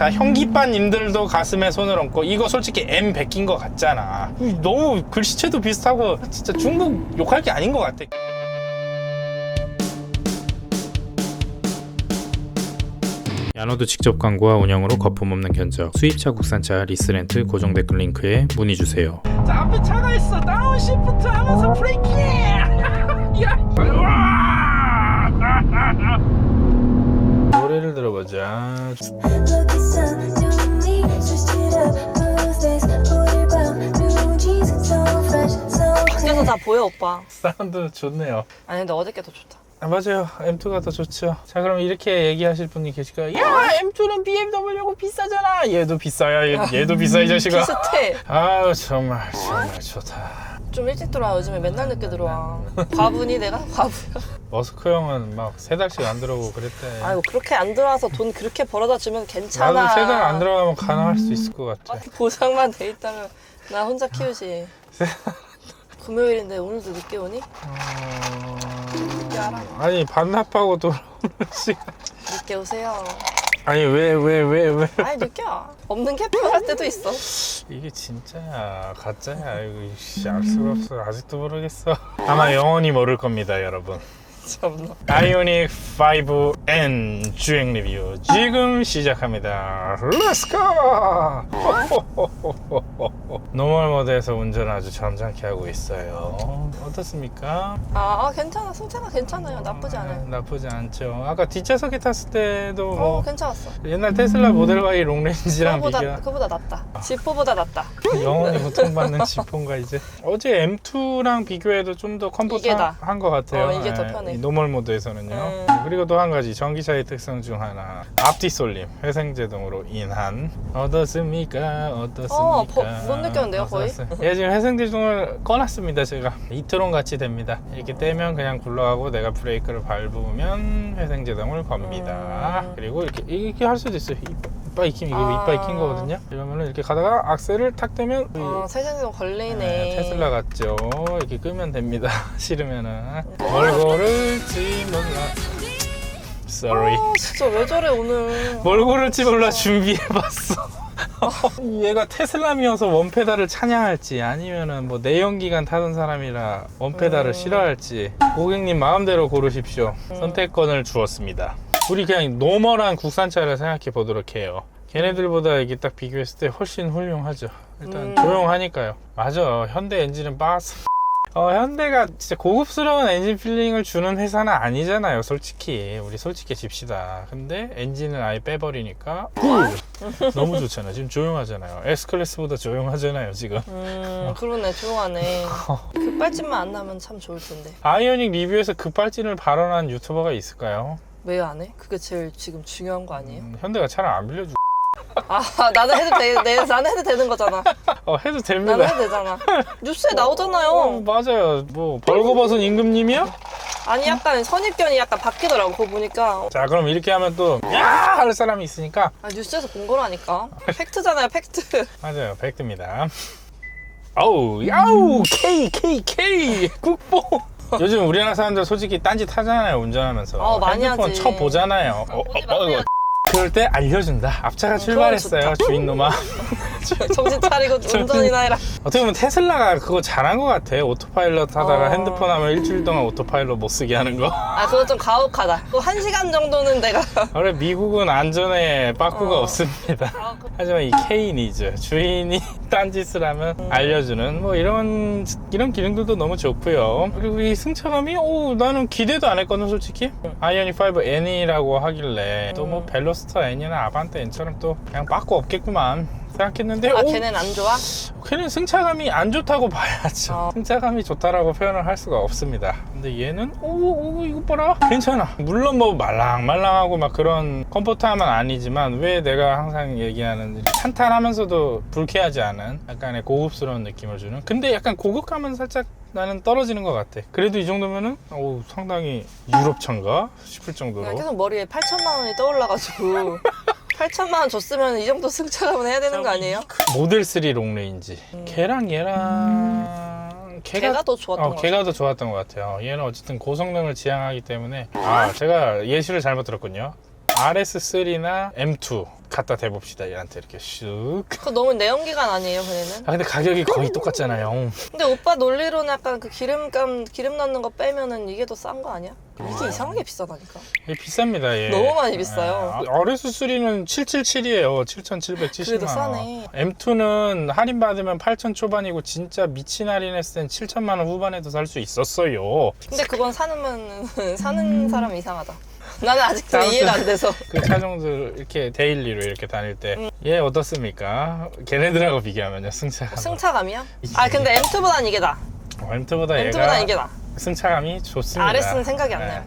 자 형기빠님들도 가슴에 손을 얹고 이거 솔직히 M 베낀 거 같잖아. 너무 글씨체도 비슷하고 진짜 중국 욕할 게 아닌 것 같아. 야노드 직접 광고와 운영으로 거품 없는 견적. 수입차 국산차 리스렌트 고정 댓글 링크에 문의 주세요. 자 앞에 차가 있어. 다운 시프트 하면서 브레이킹 fresh So 밖에서 다 보여 오빠. 사운드 좋네요. 아니 근데 어저께 더 좋다 아, 맞아요. M2가 더 좋죠. 자, 그럼 이렇게 얘기하실 분이 계실까요? 야, M2는 BMW고 비싸잖아. 얘도 비싸야. 얘, 얘도 비싸 이 자식아. 비슷해 아, 정말 정말 좋다. 좀 일찍 들어와 요즘에 맨날 늦게 들어와 과분이 내가 과부야 머스크 형은 막 세 달씩 안 들어오고 그랬대. 아이고 그렇게 안 들어와서 돈 그렇게 벌어다 주면 괜찮아 나도 세 달 안 들어가면 가능할 수 있을 것 같아. 보상만 돼 있다면 나 혼자 키우지 금요일인데 오늘도 늦게 오니? 알아. 어... 아니 반납하고 돌아오는 시간. 늦게 오세요 아니 왜 왜 왜 왜, 아니 늦게 와 없는 게 편할 때도 있어 이게 진짜야 가짜야 이거 씨, 알 수가 없어 아직도 모르겠어. 아마 영원히 모를 겁니다, 여러분. 참나 아이오닉 5N 주행 리뷰 지금 시작합니다. 렛츠 고! 노멀 모드에서 운전을 아주 점잖게 하고 있어요. 어떻습니까? 아, 아 괜찮아 승차가 괜찮아요 나쁘지 않아요 나쁘지 않죠. 아까 뒷좌석에 탔을 때도 뭐 어 괜찮았어 옛날 테슬라 모델 Y 롱렌지랑 그거보다 비교 그거보다 낫다 지포보다 낫다 영원히 고통받는 지폰가 이제 어제 M2랑 비교해도 좀 더 이게 나. 컴포트한 것 같아요. 어, 이게 더 예, 편해. 이 노멀 모드에서는요. 음. 그리고 또 한 가지 전기차의 특성 중 하나 앞뒤 쏠림 회생제동으로 인한 어떻습니까? 어떻습니까? 어, 버- 못 느꼈는데요, 거의? 예 지금 회생제동을 꺼놨습니다 제가 이트론 같이 됩니다. 이렇게 떼면 그냥 굴러가고 내가 브레이크를 밟으면 회생제동을 겁니다. 음. 그리고 이렇게 이렇게 할 수도 있어요. 이빨 익힘 이거 아. 이빨 익힌 거거든요. 이러면은 이렇게 가다가 악셀을 탁 떼면 어 세상에도 걸리네 네, 테슬라 같죠. 이렇게 끄면 됩니다. 싫으면은 뭘 고를지 몰라. Sorry. 아 진짜 왜 저래 오늘 뭘 고를지 몰라 준비해봤어. 얘가 테슬라미어서 원페달을 찬양할지 아니면은 뭐 내연기관 타던 사람이라 원페달을 음. 싫어할지 고객님 마음대로 고르십시오. 선택권을 주었습니다. 우리 그냥 노멀한 국산차를 생각해 보도록 해요. 걔네들보다 이게 딱 비교했을 때 훨씬 훌륭하죠. 일단 음. 조용하니까요. 맞아. 현대 엔진은 빠스. 어, 현대가 진짜 고급스러운 엔진 필링을 주는 회사는 아니잖아요, 솔직히. 우리 솔직히 집시다. 근데 엔진을 아예 빼버리니까 꿀! 너무 좋잖아요. 지금 조용하잖아요. S클래스보다 조용하잖아요, 지금. 음 그러네 조용하네 급발진만 안 나면 참 좋을 텐데 아이오닉 리뷰에서 급발진을 발언한 유튜버가 있을까요? 왜 안 해? 그게 제일 지금 중요한 거 아니에요? 음, 현대가 차를 안 빌려주. 아 나는 해도 돼 내, 나는 해도 되는 거잖아 어, 해도 나는 됩니다. 해도 되잖아 뉴스에 어, 나오잖아요 맞아요. 뭐, 벌거벗은 임금님이요? 아니 약간 선입견이 약간 바뀌더라고 그거 보니까 자, 그럼 이렇게 하면 또, 야! 할 사람이 있으니까. 아 뉴스에서 본 거라니까 팩트잖아요 팩트 맞아요, 팩트입니다. 어우, 야우, K, K, K, 국뽕. 요즘 우리나라 사람들 솔직히 딴짓 하잖아요, 운전하면서. 어, 많이 핸드폰 하지. 쳐 보잖아요. 어, 보지 어, 어, 마세요. 그럴 때 알려준다. 앞차가 출발했어요, 좋다. 주인놈아. 정신 차리고 운전이나 해라 어떻게 보면 테슬라가 그거 잘한 것 같아. 오토파일럿 하다가 어. 핸드폰 하면 일주일 동안 오토파일럿 못 쓰게 하는 거. 아 그거 좀 가혹하다 또 한 시간 정도는 내가 원래 미국은 안전에 빠꾸가 어. 없습니다. 아, 그- 하지만 이 K니즈 주인이 딴짓을 하면 알려주는 뭐 이런 이런 기능들도 너무 좋고요. 그리고 이 승차감이 오 나는 기대도 안 했거든 솔직히. 아이오닉 5 N이라고 하길래 또뭐 벨로스 터 N이나 아반떼 N처럼 또 그냥 빠꾸 없겠구만 생각했는데 아 오, 걔는 안 좋아? 걔는 승차감이 안 좋다고 봐야죠. 어. 승차감이 좋다라고 표현을 할 수가 없습니다. 근데 얘는 오, 오 이거 봐라 괜찮아. 물론 뭐 말랑말랑하고 막 그런 컴포트함은 아니지만 왜 내가 항상 얘기하는 탄탄하면서도 불쾌하지 않은 약간의 고급스러운 느낌을 주는. 근데 약간 고급감은 살짝 나는 떨어지는 것 같아. 그래도 이 정도면은 오, 상당히 유럽차인가 싶을 정도로. 계속 머리에 8천만 원이 떠올라가지고 8천만 원 줬으면 이 정도 승차감은 해야 되는 거 아니에요? 모델 3 롱레인지. 걔랑 얘랑 걔가 걔가 더 좋았던 어, 거 같아 걔가 더 좋았던 것 같아요. 얘는 어쨌든 고성능을 지향하기 때문에 아 제가 예시를 잘못 들었군요. RS3나 M2 갖다 대봅시다 얘한테 이렇게 슉. 그거 너무 내연기관 아니에요, 걔네는? 아 근데 가격이 거의 똑같잖아요. 근데 오빠 논리로는 약간 그 기름감, 기름 넣는 거 빼면은 이게 더 싼 거 아니야? 이게 이상하게 비싸다니까. 얘 비쌉니다 얘. 너무 많이 비싸요. RS3는 777이에요. 7,770만 그래도 싸네. M2는 할인 받으면 8,000 초반이고 진짜 미친 할인했을 땐 7천만 원 후반에도 살 수 있었어요. 근데 그건 사는, 사는 사람 이상하다. 나는 아직도 아무튼. 이해가 안 돼서. 그 차종들 이렇게 데일리로 이렇게 다닐 때얘 음. 어떻습니까? 걔네들하고 비교하면요 승차감. 승차감이야? 아, 근데 M2보단 이게 나. 어, M2보다 M2보단 얘가 이게 나. 승차감이 좋습니다. RS는 생각이 안 나요.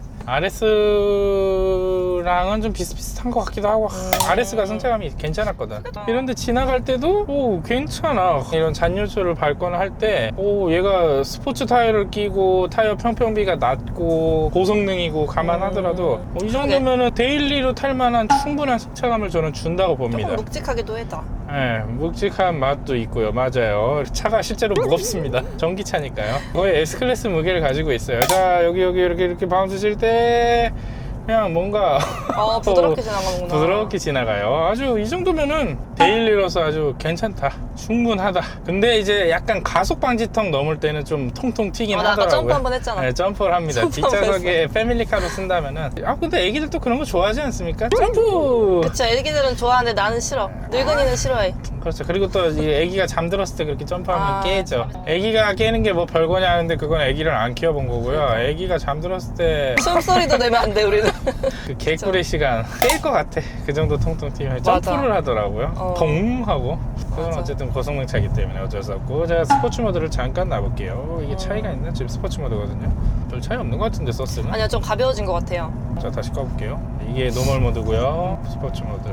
RS랑은 좀 비슷비슷한 것 같기도 하고 음. RS가 승차감이 괜찮았거든. 이런데 지나갈 때도 오 괜찮아. 이런 잔유수를 밟거나 할 때 오 얘가 스포츠 타이어를 끼고 타이어 평평비가 낮고 고성능이고 감안하더라도 음. 어, 이 정도면은 데일리로 탈 만한 충분한 승차감을 저는 준다고 봅니다. 조금 묵직하기도 해다. 네, 묵직한 맛도 있고요. 맞아요. 차가 실제로 무겁습니다. 전기차니까요. 거의 S클래스 무게를 가지고 있어요. 자, 여기, 여기, 이렇게, 이렇게 바운스 칠 때, 그냥 뭔가 어, 부드럽게 지나가는구나. 부드럽게 지나가요. 아주 이 정도면은 데일리로서 아주 괜찮다. 충분하다. 근데 이제 약간 가속 방지턱 넘을 때는 좀 통통 튀긴 어, 나 아까 하더라고요. 점프 한번 했잖아. 네, 점프를 합니다. 점프 한번 뒷좌석에 패밀리카로 쓴다면은. 아, 근데 애기들도 그런 거 좋아하지 않습니까? 점프! 그쵸, 애기들은 좋아하는데 나는 싫어. 늙은이는 싫어해. 그렇죠. 그리고 또 이 애기가 잠들었을 때 그렇게 점프하면 아. 깨죠. 애기가 깨는 게 뭐 별거냐 하는데 그건 애기를 안 키워본 거고요. 애기가 잠들었을 때그 숨소리도 내면 안 돼, 우리는. 개꿀의 시간 깰 것 같아. 그 정도 통통 튀면 맞아. 점프를 하더라고요. 어. 동 하고. 그건 맞아. 어쨌든 고성능 차기 때문에 어쩔 수 없고. 제가 스포츠 모드를 잠깐 놔볼게요. 이게 차이가 있나? 지금 스포츠 모드거든요. 별 차이 없는 것 같은데 서스는. 아니야, 좀 가벼워진 것 같아요. 자 다시 꺼볼게요. 이게 노멀 모드고요. 스포츠 모드.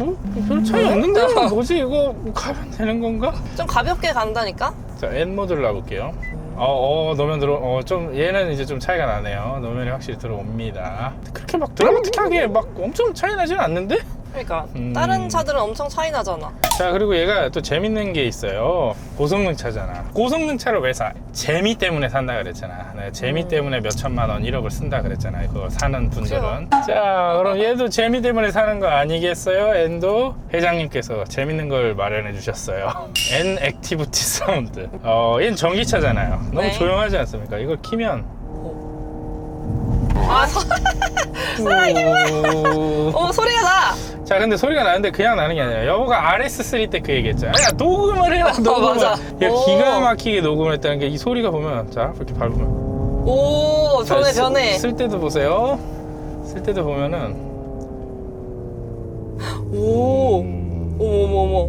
어? 별 차이 없는데? 뭐지 이거 가면 되는 건가? 좀 가볍게 간다니까? 자, N 모드를 놔볼게요. 어, 어, 노면 들어, 어, 좀, 얘는 이제 좀 차이가 나네요. 노면이 확실히 들어옵니다. 그렇게 막 드라마틱하게 막 엄청 차이 나진 않는데? 그러니까 음. 다른 차들은 엄청 차이 나잖아. 자, 그리고 얘가 또 재밌는 게 있어요. 고성능 차잖아. 고성능 차를 왜 사? 재미 때문에 산다 그랬잖아. 내가 재미 음. 때문에 몇 천만 원, 1억을 쓴다 그랬잖아요. 그거 사는 분들은. 자, 그럼 얘도 재미 때문에 사는 거 아니겠어요? N도 회장님께서 재밌는 걸 마련해 주셨어요. N 액티비티 사운드. 어, 얘는 전기차잖아요. 너무 네. 조용하지 않습니까? 이걸 키면. 아, 소... 어, 소리가 나! 자 근데 소리가 나는데 그냥 나는 게 아니라 여보가 RS3 때 그 얘기했잖아 야 녹음을 해라 녹음을 맞아. 야 오. 기가 막히게 녹음을 했다는 게 이 소리가 보면 자 이렇게 밟으면 오, 자, 변해. 쓸, 쓸 때도 보세요 쓸 때도 보면은 오, 어머,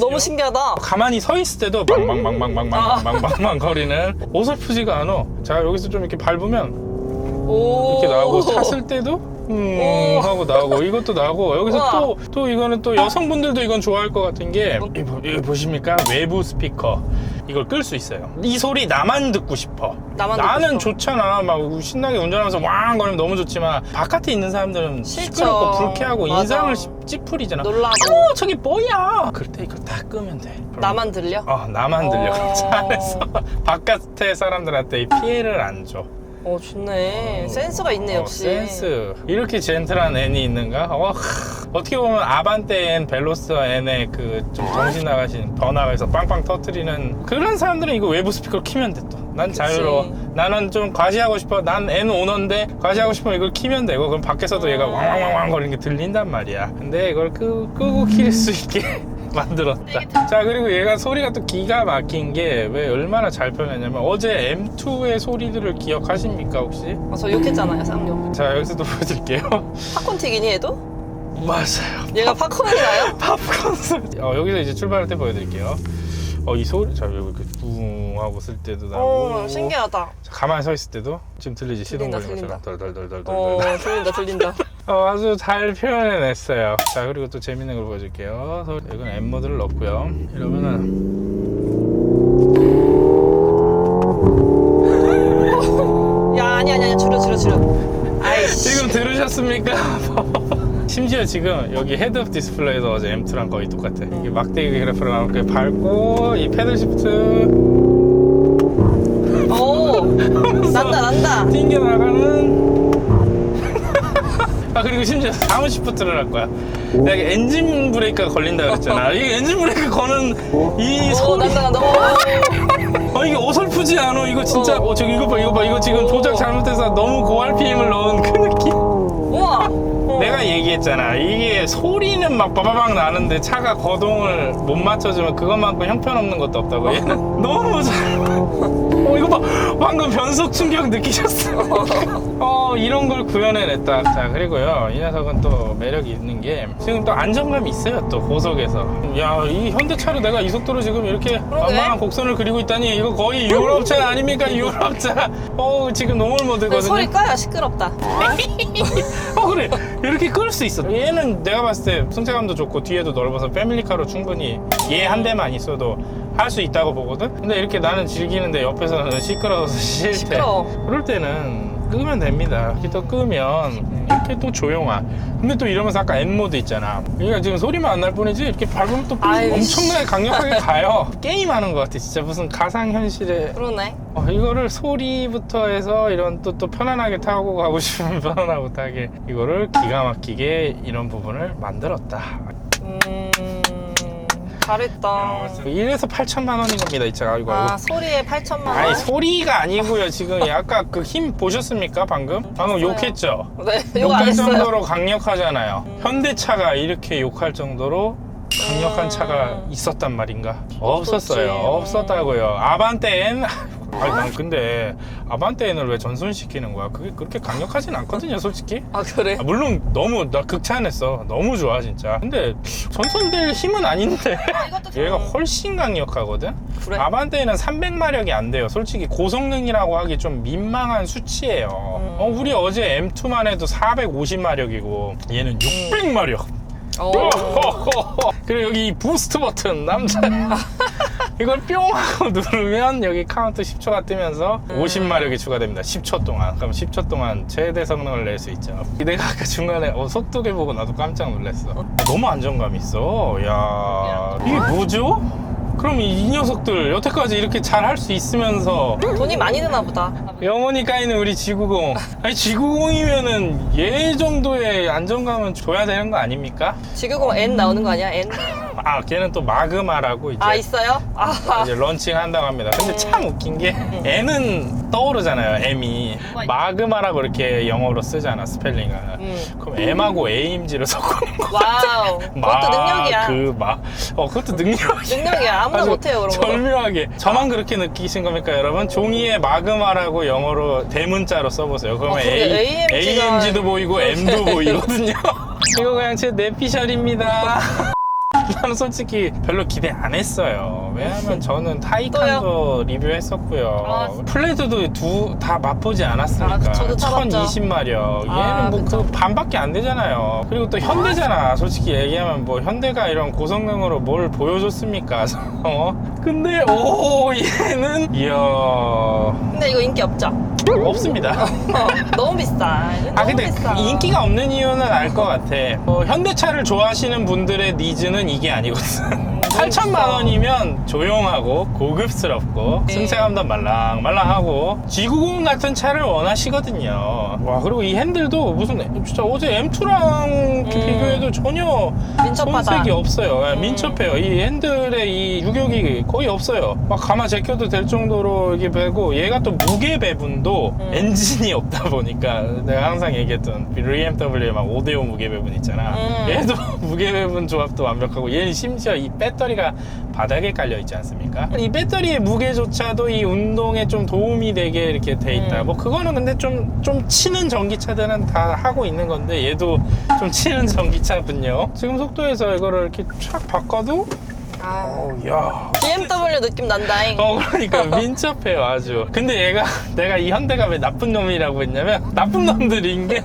너무 신기하다. 가만히 서 있을 때도 망망망망망망망망망 거리는 어설프지가 않아 자 여기서 좀 이렇게 밟으면 오. 이렇게 나오고 탔을 때도 음 오. 하고 나오고 이것도 나오고 여기서 우와. 또 또 이거는 또 여성분들도 이건 좋아할 것 같은 게 이거, 이거 보십니까 외부 스피커 이걸 끌 수 있어요 이 소리 나만 듣고 싶어 나만 듣고 나는 싶어. 좋잖아 막 신나게 운전하면서 왕 거리면 너무 좋지만 바깥에 있는 사람들은 싫죠. 시끄럽고 불쾌하고 맞아. 인상을 찌- 찌푸리잖아 놀라고. 어 저기 뭐야 그럴 때 이거 다 끄면 돼 나만 들려? 어 나만 들려 어. 차 안에서 바깥에 사람들한테 이 피해를 안 줘 어, 좋네. 센스가 있네, 어, 역시. 센스. 이렇게 젠틀한 N이 있는가? 어, 하, 어떻게 보면 아반떼 N, 벨로스와 N의 그 좀 정신 나가신 번화가에서 빵빵 터트리는 그런 사람들은 이거 외부 스피커를 키면 돼 또. 난 그치. 자유로워. 나는 좀 과시하고 싶어. 난 N 오너인데 과시하고 싶으면 이걸 키면 되고 그럼 밖에서도 얘가 음. 왕왕왕왕 거리는 게 들린단 말이야. 근데 이걸 끄, 끄고 킬 수 있게 만들었다. 자 그리고 얘가 소리가 또 기가 막힌 게 왜 얼마나 잘 표현했냐면 어제 M2의 소리들을 기억하십니까 혹시? 아, 저 욕했잖아요, 쌍욕. 자 여기서도 보여드릴게요. 팝콘 튀기니, 얘도? 맞아요. 얘가 팝콘이 나요? 팝콘 소리. 어, 여기서 이제 출발할 때 보여드릴게요. 어, 이 소리, 자, 여기 이렇게 붕 하고 쓸 때도 나고. 어, 신기하다. 자, 가만히 서 있을 때도 지금 들리지? 시동 들린다, 걸린 것처럼. 덜덜덜덜덜. 어, 들린다, 들린다. 어, 아주 잘 표현해냈어요. 자, 그리고 또 재밌는 걸 보여줄게요. 소- 이건 M 모드를 넣고요. 이러면은. 야, 아니, 아니, 아니, 줄여, 줄여, 줄여. 아이씨. 지금 들으셨습니까? 심지어 지금 여기 헤드업 디스플레이도 어제 M2랑 거의 똑같아. 이게 막대기 그래프를 이렇게 밟고 이 패들 시프트 오, 난다, 난다. 튕겨 나가는 아 그리고 심지어 다운 시프트를 할 거야. 내가 엔진 브레이크가 걸린다 그랬잖아. 이 엔진 브레이크 거는 이 오 소리. 난다 난다 오. 어 이게 어설프지 않아? 이거 진짜 어. 어 저기 이거 봐 이거 봐. 이거 지금 조작 잘못해서 너무 고RPM을 넣은 그 느낌. 우와. 어. 내가 얘기했잖아. 이게 소리는 막 빠바박 나는데 차가 거동을 못 맞춰주면 그것만큼 형편없는 것도 없다고. 얘는 너무 잘 어 이거 봐. 방금 변속 충격 느끼셨어. 어 이런 걸 구현해냈다. 자 그리고요. 이 녀석은 또 매력이 있는 게 지금 또 안정감이 있어요 또 고속에서. 야 이 현대차로 내가 이 속도로 지금 이렇게 만만한 곡선을 그리고 있다니 이거 거의 유럽차 아닙니까? 유럽차. 어 지금 노멀 근데 모드거든요. 소리 까야 시끄럽다. 어 그래. 이렇게 끌 수 있어. 얘는 내가 봤을 때 승차감도 좋고 뒤에도 넓어서 패밀리카로 충분히 얘 한 대만 있어도 할 수 있다고 보거든? 근데 이렇게 나는 즐기는데 옆에서는 시끄러워서 싫대 시끄러워. 그럴 때는 끄면 됩니다. 이렇게 또 끄면 이렇게 또 조용한 근데 또 이러면서 아까 M 모드 있잖아. 그러니까 지금 소리만 안 날 뿐이지 이렇게 밟으면 또 아이고, 엄청나게 강력하게 가요. 게임하는 것 같아 진짜. 무슨 가상현실에. 그러네. 어, 이거를 소리부터 해서 이런 또, 또 편안하게 타고 가고 싶으면 편안하고 타게. 이거를 기가 막히게 이런 부분을 만들었다. 음 잘했다 이래서 8천만 원인 겁니다, 이 차가. 이거. 아. 소리에 8천만 원? 아니 소리가 아니고요 지금 아까 그 힘 보셨습니까 방금? 방금 봤어요. 욕했죠? 네안 욕할 했어요 정도로 강력하잖아요 현대차가 이렇게 욕할 정도로 강력한 음. 차가 있었단 말인가? 없었어요 없었지. 없었다고요 아반떼 N 아니 난 근데 아반떼 N을 왜 전손시키는 거야? 그게 그렇게 강력하진 않거든요 솔직히 아 그래? 아, 물론 너무 나 극찬했어 너무 좋아 진짜 근데 전손될 힘은 아닌데 이것도 얘가 좀- 훨씬 강력하거든 그래? 아반떼는 300마력이 안 돼요. 솔직히 고성능이라고 하기 좀 민망한 수치예요. 음. 어, 우리 어제 M2만 해도 450마력이고 얘는 600마력. 어. 그리고 여기 이 부스트 버튼 남자 이걸 뿅 하고 누르면 여기 카운트 10초가 뜨면서 음. 50마력이 추가됩니다. 10초 동안. 그럼 10초 동안 최대 성능을 낼 수 있죠. 내가 아까 중간에 어, 속도계 보고 나도 깜짝 놀랐어. 너무 안정감 있어. 야. 이게 뭐죠? 그럼 이, 이 녀석들 여태까지 이렇게 잘 할 수 있으면서 돈이 많이 드나 보다. 영원히 까이는 우리 지구공. 아니 지구공이면은 얘 정도의 안정감은 줘야 되는 거 아닙니까? 지구공 N 나오는 거 아니야? N? 아 걔는 또 마그마라고 이제 아 있어요? 아 이제 런칭 한다고 합니다. 근데 참 웃긴 게 N은 떠오르잖아요. M이 마그마라고 이렇게 영어로 쓰잖아 스펠링을. 음. 그럼 M하고 A임지를 섞은 거. 와우 그것도 능력이야 그마. 어 그것도 능력이야. 능력이야 아무나 아주 못해요 그런 거 절묘하게 저만 그렇게 느끼신 겁니까 여러분? 종이에 마그마라고 영어로 대문자로 써보세요 그러면 어, 근데 A, AMG 가 AMG도 보이고 M도 보이거든요 이거 그냥 제 내피셜입니다 나는 솔직히 별로 기대 안 했어요 왜냐면 저는 타이칸도 리뷰했었고요 아, 플레드도 두 다 맛보지 않았으니까 아, 저도 타봤죠. 1020마력 얘는 아, 뭐 그쵸. 그 반밖에 안 되잖아요. 그리고 또 현대잖아. 솔직히 얘기하면 뭐 현대가 이런 고성능으로 뭘 보여줬습니까? 어? 근데 오 얘는 이야 근데 이거 인기 없죠? 없습니다. 어, 너무 비싸 아 너무 근데 비싸. 인기가 없는 이유는 알 것 같아. 어, 현대차를 좋아하시는 분들의 니즈는 이게 아니거든. 8천만 원이면 조용하고 고급스럽고 네. 승차감도 말랑말랑하고 지구공 같은 차를 원하시거든요. 와 그리고 이 핸들도 무슨 진짜 어제 M2랑 비교해도 전혀 민첩하다. 손색이 없어요. 예, 음. 민첩해요. 이 핸들에 이 유격이 거의 없어요. 막 가마 제껴도 될 정도로 이게 배고 얘가 또 무게 배분도 음. 엔진이 없다 보니까 내가 항상 얘기했던 BMW 막 5대5 무게 배분 있잖아. 음. 얘도 무게 배분 조합도 완벽하고 얘는 심지어 이 배터리 가 바닥에 깔려 있지 않습니까? 이 배터리의 무게조차도 이 운동에 좀 도움이 되게 이렇게 돼 있다. 음. 뭐 그거는 근데 좀 좀 치는 전기차들은 다 하고 있는 건데 얘도 좀 치는 전기차군요. 지금 속도에서 이거를 이렇게 촥 바꿔도 아, 어, 야. BMW 느낌 난다잉 어 그러니까 민첩해요 아주 근데 얘가 내가 이 현대가 왜 나쁜 놈이라고 했냐면 나쁜 놈들인 게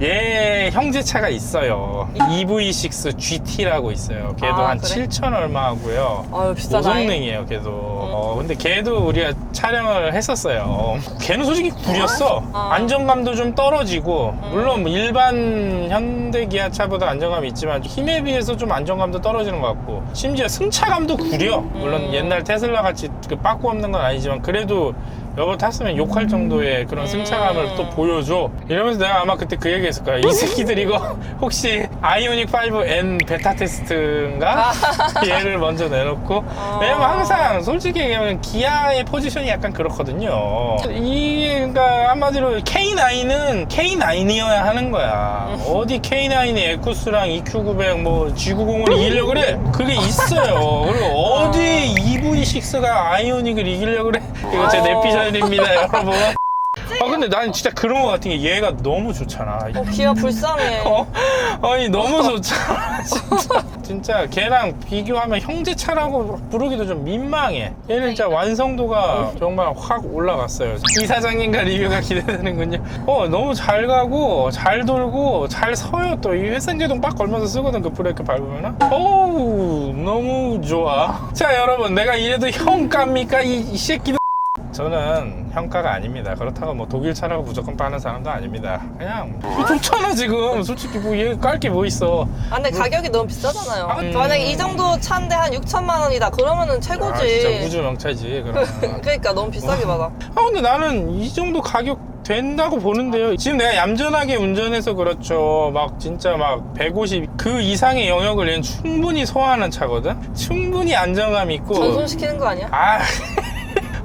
얘 형제차가 있어요. EV6 GT라고 있어요. 걔도 아, 한 그래? 7천 얼마 하고요. 아유 비싸다. 고성능이에요 걔도. 어, 근데 걔도 우리가 촬영을 했었어요. 어, 걔는 솔직히 구렸어. 아. 안정감도 좀 떨어지고. 음. 물론 뭐 일반 현대 기아차보다 안정감이 있지만 힘에 비해서 좀 안정감도 떨어지는 것 같고. 심지어 승차감도 구려. 물론 음. 옛날 테슬라 같이 그 빠꾸 없는 건 아니지만 그래도 여보 탔으면 욕할 정도의 그런 승차감을 또 보여줘. 이러면서 내가 아마 그때 그 얘기 했을 거야. 이 새끼들 이거 혹시 아이오닉 5N 베타 테스트인가? 얘를 먼저 내놓고. 왜냐면 항상 솔직히 얘기하면 기아의 포지션이 약간 그렇거든요. 이게 그러니까 한마디로 K9은 K9이어야 하는 거야. 어디 K9이 에쿠스랑 EQ900 뭐 G90을 이기려고 그래? 그게 있어요. 그리고 어디 EV6가 아이오닉을 이기려고 그래? 이거 제 내피셜 입니다 여러분. 아 근데 난 진짜 그런 거 같은 게 얘가 너무 좋잖아. 어, 기아 불쌍해. 어? 아니 너무 좋잖아 진짜. 진짜 걔랑 비교하면 형제차라고 부르기도 좀 민망해. 얘는 진짜 완성도가 정말 확 올라갔어요. 이 사장님과 리뷰가 기대되는군요. 어 너무 잘 가고 잘 돌고 잘 서요 또. 이 회생제동 빡 걸면서 쓰거든 그 브레이크 밟으면은. 어우 너무 좋아. 자 여러분 내가 이래도 형 갑니까? 이, 이 새끼들 저는 형가가 아닙니다. 그렇다고 뭐 독일 차라고 무조건 빠는 사람도 아닙니다. 그냥 좋잖아 지금. 솔직히 뭐얘 깔 게 뭐 있어. 아, 근데 가격이 너무 비싸잖아요. 음. 만약에 이 정도 차인데 한 6천만 원이다. 그러면은 최고지. 아, 진짜 우주 명차지. 그러면. 그러니까 너무 비싸게 받아. 아 근데 나는 이 정도 가격 된다고 보는데요. 지금 내가 얌전하게 운전해서 그렇죠. 막 진짜 막 150 그 이상의 영역을 얘는 충분히 소화하는 차거든. 충분히 안정감 있고. 전손시키는 거 아니야? 아.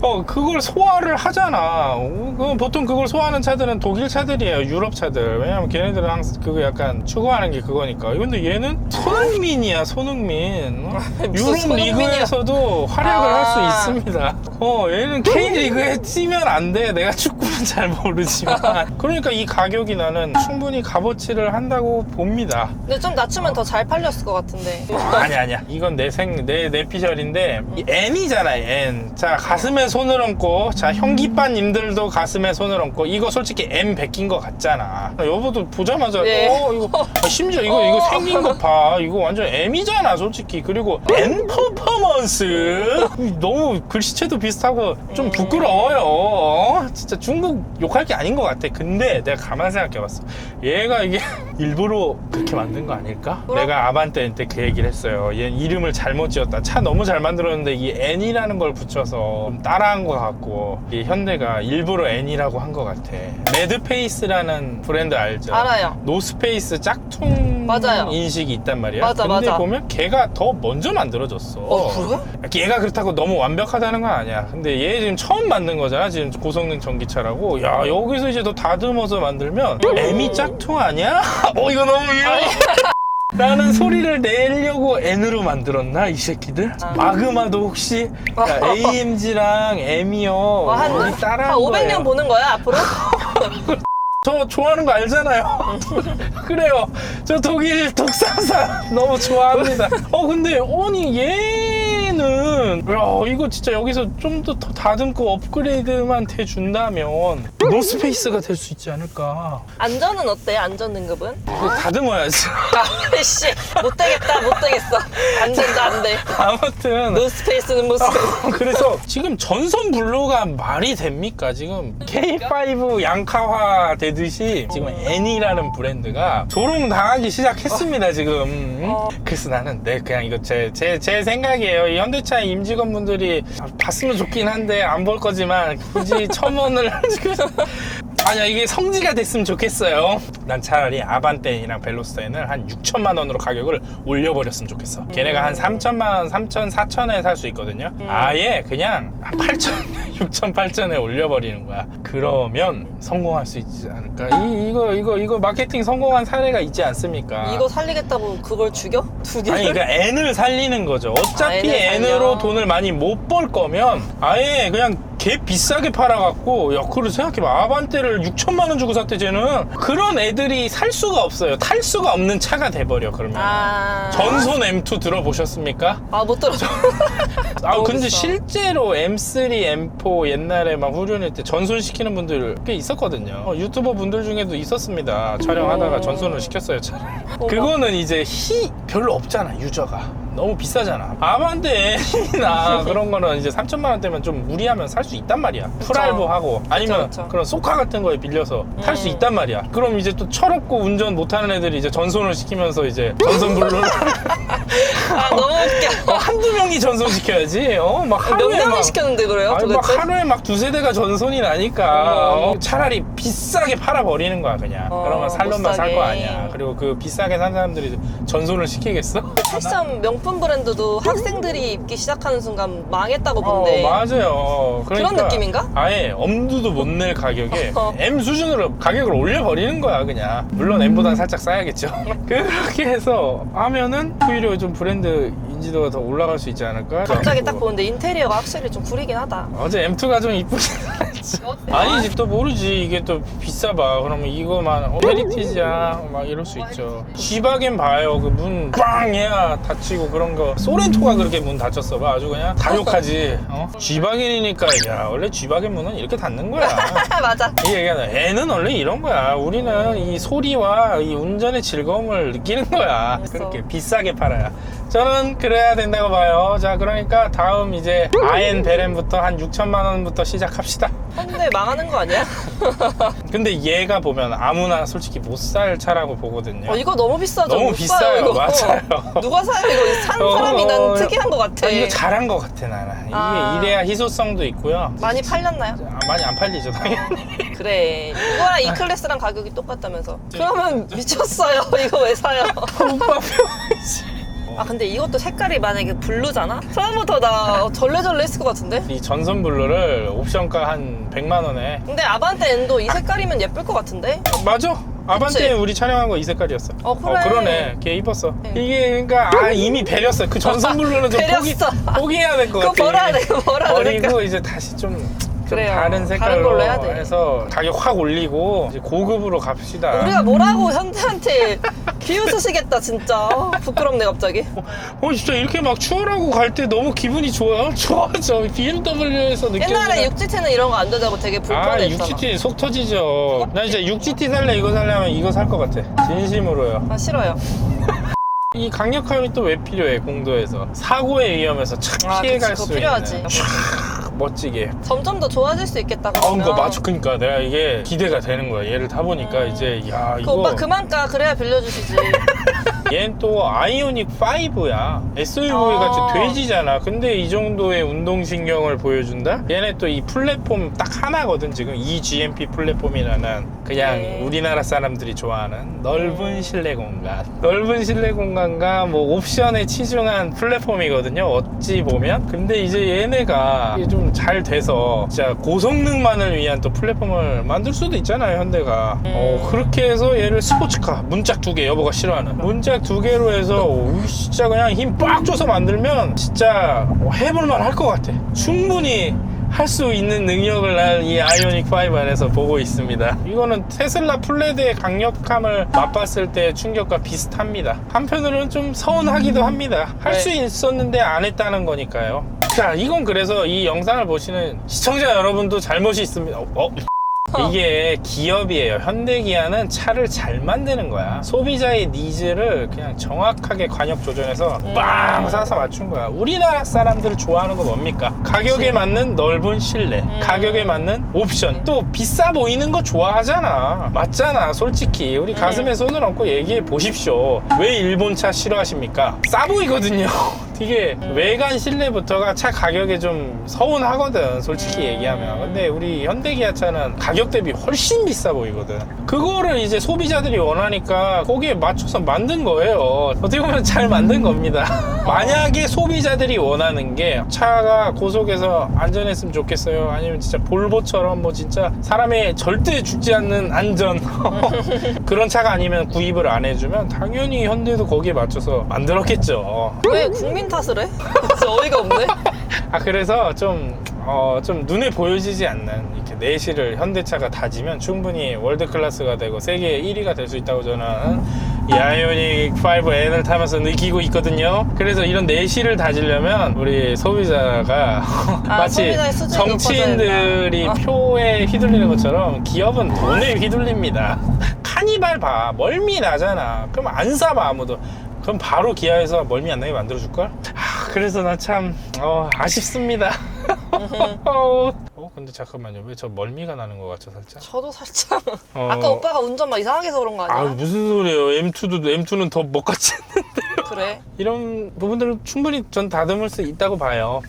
어, 그걸 소화를 하잖아. 어, 그 보통 그걸 소화하는 차들은 독일 차들이에요. 유럽 차들. 왜냐면 걔네들은 항상 그거 약간 추구하는 게 그거니까. 근데 얘는 손흥민이야, 손흥민. 어? 무슨 유럽. 리그에서도 활약을 아. 할수 있습니다. 어, 얘는 K리그에 찌면 안 돼. 내가 축구는 잘 모르지만. 그러니까 이 가격이 나는 충분히 값어치를 한다고 봅니다. 근데 좀 낮추면 더 잘 팔렸을 것 같은데. 아니 아니야. 이건 내 생, 내, 내 피셜인데, 이 N이잖아, N. 자, 가슴에 손을 얹고, 자, 형기빠님들도 가슴에 손을 얹고, 이거 솔직히 M 베낀 거 같잖아. 여보도 보자마자, 네. 어, 이거, 아, 심지어 이거, 이거 생긴 거 봐. 이거 완전 M이잖아, 솔직히. 그리고 N 퍼포먼스. 너무 글씨체도 비슷하고, 좀 부끄러워요. 어? 진짜 중국 욕할 게 아닌 것 같아. 근데 내가 가만 생각해봤어. 얘가 이게 일부러 그렇게 만든 거 아닐까? 내가 아반떼 때그 얘기를 했어요. 얘 이름을 잘못 지었다. 차 너무 잘 만들었는데 이 N이라는 걸 붙여서 좀 따라한 것 같고 이 현대가 일부러 N이라고 한 것 같아. 레드페이스라는 브랜드 알죠? 알아요. 노스페이스 짝퉁 맞아요. 인식이 있단 말이야. 맞아, 근데 맞아. 보면 걔가 더 먼저 만들어졌어. 어, 그래? 얘가 그렇다고 너무 완벽하다는 건 아니야. 근데 얘 지금 처음 만든 거잖아. 지금 고성능 전기차라고. 야 여기서 이제 너 다듬어서 만들면 M이 짝퉁 아니야? 어 이거 너무 위험해. 나는 소리를 내려고 N으로 만들었나 이 새끼들? 아. 마그마도 혹시 야, AMG랑 M이요 뭐 한, 우리 한 따라한 500년 거예요. 보는 거야, 앞으로? 저 좋아하는 거 알잖아요. 그래요. 저 독일 독산사 너무 좋아합니다. 어 근데 아니 얘는 야 이거 진짜 여기서 좀 더 다듬고 업그레이드만 돼준다면 노스페이스가 될 수 있지 않을까. 안전은 어때? 안전 등급은? 이거 다듬어야지. 아씨 못 되겠다 못 되겠어 안 된다 안돼 아무튼 노스페이스는 무슨 그래서 지금 전선 분로가 말이 됩니까? 지금 K5 양카화 되듯이 지금 N이라는 브랜드가 조롱 당하기 시작했습니다 지금. 음? 어. 그래서 나는 내 그냥 이거 제 제 제 생각이에요. 이 현대차 임 직원분들이 봤으면 좋긴 한데 안 볼 거지만 굳이 첨언을 아니야 이게 성지가 됐으면 좋겠어요. 난 차라리 아반떼이랑 벨로스타인을 한 6천만 원으로 가격을 올려버렸으면 좋겠어. 걔네가 한 3천만 원, 3천, 4천에 살 수 있거든요. 아예 그냥 한 8천, 6천, 8천에 올려버리는 거야. 그러면 성공할 수 있지 않을까? 이 이거 이거 이거 마케팅 성공한 사례가 있지 않습니까? 이거 살리겠다고 그걸 죽여? 두 개를? 아니 그러니까 N을 살리는 거죠. 어차피 아, N을 살려. N으로 돈을 많이 못 벌 거면 아예 그냥 개 비싸게 팔아갖고 야 그걸 생각해봐 아반떼를 6천만 원 주고 샀대 쟤는 그런 애들이 살 수가 없어요. 탈 수가 없는 차가 돼버려 그러면. 아... 전손 M2 들어보셨습니까? 아 못 들어줘 아 너무 근데 비싸. 실제로 M3, M4 옛날에 막 후륜일 때 전손 시키는 분들 꽤 있었거든요. 어, 유튜버 분들 중에도 있었습니다. 촬영하다가 오. 전손을 시켰어요. 차를. 그거는 이제 히 별로 없잖아 유저가. 너무 비싸잖아. 아반떼나 그런 거는 이제 3천만 원대면 좀 무리하면 살 수 있단 말이야. 풀알보 하고 아니면 그쵸. 그런 소카 같은 거에 빌려서 탈 수 음. 있단 말이야. 그럼 이제 또또 철없고 운전 못하는 애들이 이제 전손을 시키면서 이제 전손 블루를 아 너무 웃겨. 어, 한두 명이 전손시켜야지. 어, 막 몇 하루에 명을 막 시켰는데 그래요 아니, 막 도대체? 하루에 막 두세 대가 전손이 나니까 어머. 어, 차라리 비싸게 팔아버리는 거야 그냥 어, 그러면 살 놈만 못살 사게. 거 아니야 그리고 그 비싸게 산 사람들이 전손을 시키겠어? 패션 명품 브랜드도 학생들이 입기 시작하는 순간 망했다고 어, 본데 맞아요 그러니까 그런 느낌인가? 아예 엄두도 못 낼 가격에 어. M 수준으로 가격을 올려버리는 거야 그냥 물론 M보다는 살짝 싸야겠죠 그렇게 해서 하면은 오히려 좀 브랜드 인지도가 더 올라갈 수 있지 않을까? 갑자기 딱 그래갖고 보는데 인테리어가 확실히 좀 구리긴 하다. 어제 M2가 좀 이쁘긴 했지. 아니지 또 모르지. 이게 또 비싸봐. 그러면 이거만 어, 헤리티지야. 막 이럴 수 있죠. G바겐 봐요. 그 문 빵 해야 닫히고 그런 거. 소렌토가 그렇게 문 닫혔어 봐. 아주 그냥 다 욕하지. 어? G바겐이니까 야 원래 G바겐 문은 이렇게 닫는 거야. 맞아. 이 얘기하는 애는 원래 이런 거야. 우리는 이 소리와 이 운전의 즐거움을 느끼는 거야. 그렇게 비싸게 팔아야 저는 그래야 된다고 봐요. 자 그러니까 다음 이제 아엔 베렌부터 한 6천만 원부터 시작합시다. 현대 망하는 거 아니야? 근데 얘가 보면 아무나 솔직히 못 살 차라고 보거든요. 어, 이거 너무 비싸죠 너무 못 비싸요, 사요, 이거. 맞아요. 누가 사요 이거? 산 사람이 어, 난 특이한 것 같아. 아, 이거 잘한 것 같아 나는. 이게 아. 이래야 희소성도 있고요. 많이 팔렸나요? 아, 많이 안 팔리죠 당연히. 그래. 이거랑 이 클래스랑 가격이 똑같다면서. 그러면 미쳤어요. 이거 왜 사요? 오빠 표현이지 아 근데 이것도 색깔이 만약에 블루잖아? 처음부터 나 절레절레 했을 것 같은데? 이 전선 블루를 옵션가 한 100만 원에 근데 아반떼 N도 이 색깔이면 예쁠 것 같은데? 맞아. 아반떼? 우리 촬영한 거 이 색깔이었어. 어, 그래. 그러네. 걔 이뻤어. 네. 이게 그러니까 아 이미 배렸어. 그 전선 블루는 좀 포기, 배렸어. 포기해야 될것 그거 같아. 버려야 돼 그거 버려야 돼 버리고 이제 다시 좀, 좀 그래요. 다른 다른 색깔로 걸로 해야 돼. 해서 가격 확 올리고 이제 고급으로 갑시다. 우리가 뭐라고 현대한테 비웃으시겠다 진짜 어, 부끄럽네 갑자기 어 진짜 이렇게 막 추월하고 갈 때 너무 기분이 좋아요. 좋아져. BMW에서 느껴지는 옛날에 6GT는 이런 거 안 되자고 되게 아, 불편했잖아 6GT 속 터지죠. 나 진짜 6GT 살래 이거 살려면 이거 살 것 같아. 진심으로요. 아 싫어요 이 강력함이 또 왜 필요해 공도에서 사고에 위험해서 착아 피해갈 수 그거 필요하지 있는 촥 멋지게. 점점 더 좋아질 수 있겠다 아 그러면 그거 맞아. 그러니까 내가 이게 기대가 되는 거야. 얘를 타보니까 이제 야 그 이거 오빠 그만 까. 그래야 빌려주시지. 얘는 또 아이오닉 5야. SUV 아. 같이 돼지잖아. 근데 이 정도의 운동신경을 보여준다? 얘네 또 이 플랫폼 딱 하나거든 지금. 이 GMP 플랫폼이라는 그냥 네. 우리나라 사람들이 좋아하는 넓은 실내 공간. 넓은 실내 공간과 뭐 옵션에 치중한 플랫폼이거든요 어찌 보면. 근데 이제 얘네가 좀 잘 돼서 진짜 고성능만을 위한 또 플랫폼을 만들 수도 있잖아요 현대가. 어, 그렇게 해서 얘를 스포츠카 문짝 두 개 여보가 싫어하는. 문짝 두 개로 해서 오, 진짜 그냥 힘 빡 줘서 만들면 진짜 해볼만 할 것 같아. 충분히 할 수 있는 능력을 난 이 아이오닉 5 안에서 보고 있습니다. 이거는 테슬라 플레드의 강력함을 맛봤을 때 충격과 비슷합니다. 한편으로는 좀 서운하기도 합니다. 할 수 있었는데 안 했다는 거니까요. 자, 이건 그래서 이 영상을 보시는 시청자 여러분도 잘못이 있습니다. 어? 어? 이게 기업이에요. 현대기아는 차를 잘 만드는 거야. 소비자의 니즈를 그냥 정확하게 관역 조정해서 빵 사서 맞춘 거야. 우리나라 사람들 좋아하는 거 뭡니까? 가격에 맞는 넓은 실내, 가격에 맞는 옵션, 또 비싸 보이는 거 좋아하잖아. 맞잖아, 솔직히. 우리 가슴에 손을 얹고 얘기해 보십시오. 왜 일본 차 싫어하십니까? 싸 보이거든요. 되게 외관 실내부터가 차 가격에 좀 서운하거든 솔직히 얘기하면. 근데 우리 현대기아차는 가격 대비 훨씬 비싸 보이거든. 그거를 이제 소비자들이 원하니까 거기에 맞춰서 만든 거예요. 어떻게 보면 잘 만든 겁니다. 만약에 소비자들이 원하는 게 차가 고속에서 안전했으면 좋겠어요? 아니면 진짜 볼보처럼 뭐 진짜 사람이 절대 죽지 않는 안전 그런 차가 아니면 구입을 안 해주면 당연히 현대도 거기에 맞춰서 만들었겠죠. 왜 국민 탓을 해? 진짜 어이가 없네 아 그래서 좀, 어, 좀 눈에 보여지지 않는 이렇게 내실을 현대차가 다지면 충분히 월드 클래스가 되고 세계 1위가 될 수 있다고 저는 이 아이오닉 5N을 타면서 느끼고 있거든요. 그래서 이런 내실을 다지려면 우리 소비자가 마치 소비자의 수준이 정치인들이 높아져야 표에 휘둘리는 것처럼 기업은 돈에 휘둘립니다. 카니발 봐 멀미 나잖아. 그럼 안 사봐 아무도. 그럼 바로 기아에서 멀미 안 나게 만들어줄걸? 아, 그래서 나 참, 어, 아쉽습니다. 어 근데 잠깐만요 왜 저 멀미가 나는 것 같죠 살짝 저도 살짝 어. 아까 오빠가 운전 막 이상하게 해서 그런 거 아 아니야? 무슨 소리예요 M2도 M2는 더 먹같이 그래 이런 부분들은 충분히 전 다듬을 수 있다고 봐요.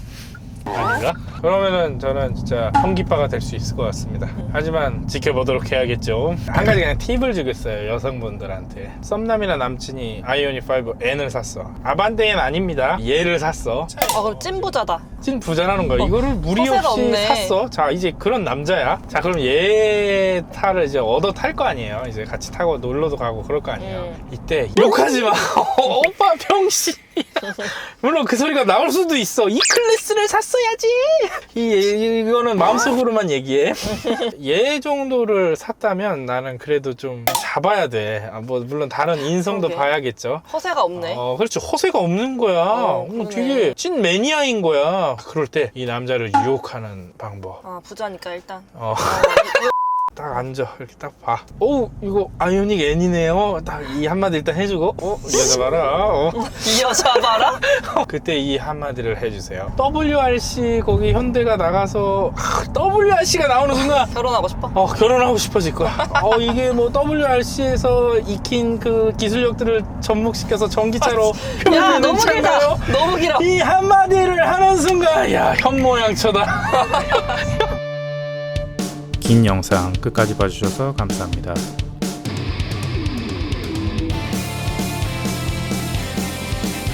아닌가? 그러면은 저는 진짜 현기파가 될 수 있을 것 같습니다. 하지만 지켜보도록 해야겠죠. 한 가지 그냥 팁을 주겠어요 여성분들한테. 썸남이나 남친이 아이오닉 5 N을 샀어. 아반떼는 아닙니다. 얘를 샀어. 아 그럼 찐부자다 찐 부자라는 거야. 이거를 무리 없이 없네. 샀어. 자 이제 그런 남자야. 자 그럼 얘 탈을 이제 얻어 탈 거 아니에요. 이제 같이 타고 놀러도 가고 그럴 거 아니에요. 음. 이때 욕하지 마. 오빠 병신. 물론 그 소리가 나올 수도 있어. 이 클래스를 샀어야지. 이 이거는 마음속으로만 얘기해. 얘 정도를 샀다면 나는 그래도 좀 잡아야 돼. 아, 뭐 물론 다른 인성도 그러게. 봐야겠죠. 허세가 없네 어, 그렇지. 허세가 없는 거야. 어, 어, 그러네. 되게 찐 매니아인 거야. 그럴 때 이 남자를 유혹하는 방법. 아 부자니까 일단 어, 딱 앉아. 이렇게 딱 봐. 오, 이거 아이오닉 N이네요. 딱 이 한마디 일단 해주고. 어, 여자 봐라. 어. 이 여자 봐라 그때 이 한마디를 해주세요. WRC 거기 현대가 나가서 아, WRC가 나오는 순간 결혼하고 싶어? 어, 결혼하고 싶어질 거야. 어, 이게 뭐 WRC에서 익힌 그 기술력들을 접목시켜서 전기차로 야 표현하는 너무 길다 차인가요? 너무 길어 이 한마디를 하는 순간 야 현 모양처다 긴 영상 끝까지 봐주셔서 감사합니다